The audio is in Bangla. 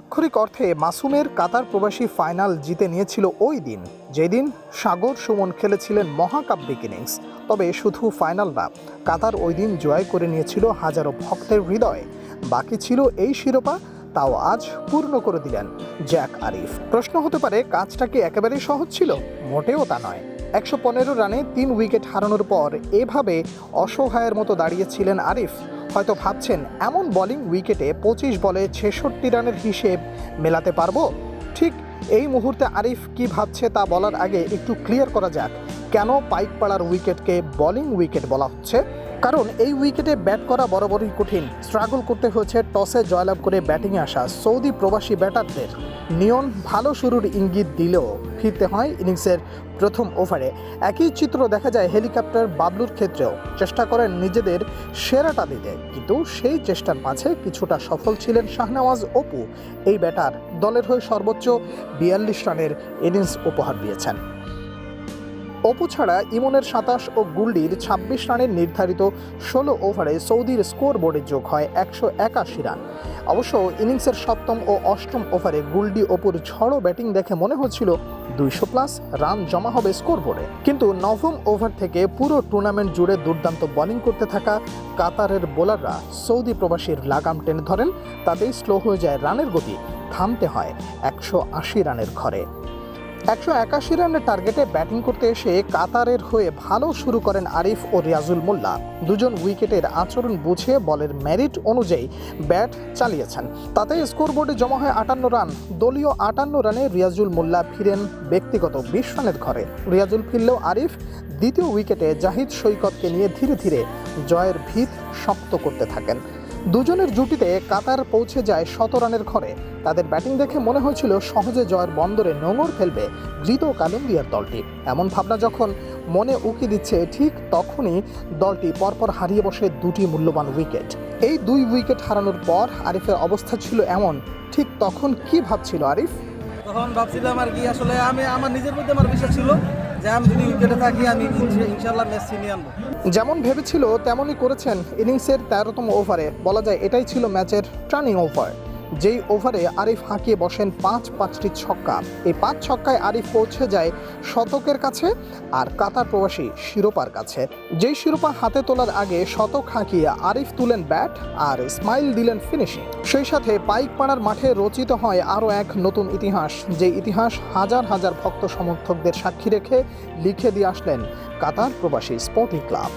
আক্ষরিক অর্থে মাসুমের কাতার প্রবাসী ফাইনাল জিতে নিয়েছিল ওই দিন। যেদিন সাগর সুমন খেলেছিলেন মহাকাব্যিক ইনিংস। তবে শুধু ফাইনাল না, কাতার ওই দিন জয় করে নিয়েছিল হাজারো ভক্তের হৃদয়। বাকি ছিল এই শিরোপা, তাও আজ পূর্ণ করে দিলেন জ্যাক আরিফ। প্রশ্ন হতে পারে, কাজটা কি একেবারেই সহজ ছিল? মোটেও তা নয়। একশো পনেরো রানে তিন উইকেট হারানোর পর এভাবে অসহায়ের মতো দাঁড়িয়েছিলেন আরিফ। হয়তো ভাবছেন, এমন বোলিং উইকেটে পঁচিশ বলে ছেষট্টি রানের হিসেব মেলাতে পারব? ঠিক এই মুহূর্তে আরিফ কি ভাবছে তা বলার আগে একটু ক্লিয়ার করা যাক। কেন পাইকপাড়ার উইকেটকে বোলিং উইকেট বলা হচ্ছে? কারণ এই উইকেটে ব্যাট করা বরাবরই কঠিন। স্ট্রাগল করতে হয়েছে টসে জয়লাভ করে ব্যাটিংয়ে আসা সৌদি প্রবাসী ব্যাটারদের। নিয়ন ভালো শুরুর ইঙ্গিত দিলেও ফিরতে হয় ইনিংসের প্রথম ওভারে। একই চিত্র দেখা যায় হেলিকপ্টার বাবলুর ক্ষেত্রেও। চেষ্টা করেন নিজেদের সেরাটা দিতে, কিন্তু সেই চেষ্টার মাঝে কিছুটা সফল ছিলেন শাহনওয়াজ অপু। এই ব্যাটার দলের হয়ে সর্বোচ্চ বিয়াল্লিশ রানের ইনিংস উপহার দিয়েছেন। অপু ছাড়া ইমনের সাতাশ ও গুল্ডির ছাব্বিশ রানের নির্ধারিত ষোলো ওভারে সৌদির স্কোর বোর্ডে যোগ হয় একশো একাশি রান। অবশ্য ইনিংসের সপ্তম ও অষ্টম ওভারে গুল্ডি অপুর ঝড়ো ব্যাটিং দেখে মনে হচ্ছিল দুইশো প্লাস রান জমা হবে স্কোর বোর্ডে কিন্তু নবম ওভার থেকে পুরো টুর্নামেন্ট জুড়ে দুর্দান্ত বোলিং করতে থাকা কাতারের বোলাররা সৌদি প্রবাসীর লাগাম টেনে ধরেন, তাতেই স্লো হয়ে যায় রানের গতি, থামতে হয় একশো আশি রানের ঘরে। একশো একাশি রানের টার্গেটে ব্যাটিং করতে এসে কাতারের হয়ে ভালো শুরু করেন আরিফ ও রিয়াজুল মোল্লা। দুজন উইকেটের আচরণ বুঝে বলের মেরিট অনুযায়ী ব্যাট চালিয়েছেন। তাতে স্কোরবোর্ডে জমা হয় আটান্ন রান। দলীয় আটান্ন রানে রিয়াজুল মোল্লা ফিরেন ব্যক্তিগত বিশ রানের ঘরে। রিয়াজুল ফিরলেও আরিফ দ্বিতীয় উইকেটে জাহিদ সৈকতকে নিয়ে ধীরে ধীরে জয়ের ভিত শক্ত করতে থাকেন। দুজনের জুটিতে কাতার পৌঁছে যায় শত রানের ঘরে। তাদের ব্যাটিং দেখে মনে হয়েছিল সহজে জয়ের বন্দরে নোঙর ফেলবে ধৃত কালম্বিয়ার দলটি। এমন ভাবনা যখন মনে উকি দিচ্ছে, ঠিক তখনই দলটি পরপর হারিয়ে বসে দুটি মূল্যবান উইকেট। এই দুই উইকেট হারানোর পর আরিফের অবস্থা ছিল এমন। ঠিক তখন কি ভাবছিল আরিফ? তখন ভাবছিলাম আর কি, আসলে আমি, আমার নিজের মধ্যে আমার বিশ্বাস ছিল। থাকি, আমি ইনশাল্লাহ যেমন ভেবেছিল, তেমনই করেছেন। ইনিংসের তেরোতম ওভারে বলা যায়, এটাই ছিল ম্যাচের টার্নিং ওভার যেই ওভারে আরিফ হাঁকিয়ে বসেন পাঁচ পাঁচটি ছক্কা। এই পাঁচ ছক্কায় আরিফ পৌঁছে যায় শতকের কাছে আর কাতার প্রবাসী শিরোপার কাছে। যেই শিরোপা হাতে তোলার আগে শতক হাঁকিয়ে আরিফ তুলেন ব্যাট আর স্মাইল দিলেন ফিনিশিং। সেই সাথে পাইকপাড়ার মাঠে রচিত হয় আরও এক নতুন ইতিহাস, যে ইতিহাস হাজার হাজার ভক্ত সমর্থকদের সাক্ষী রেখে লিখে দিয়ে আসলেন কাতার প্রবাসী স্পোর্টিং ক্লাব।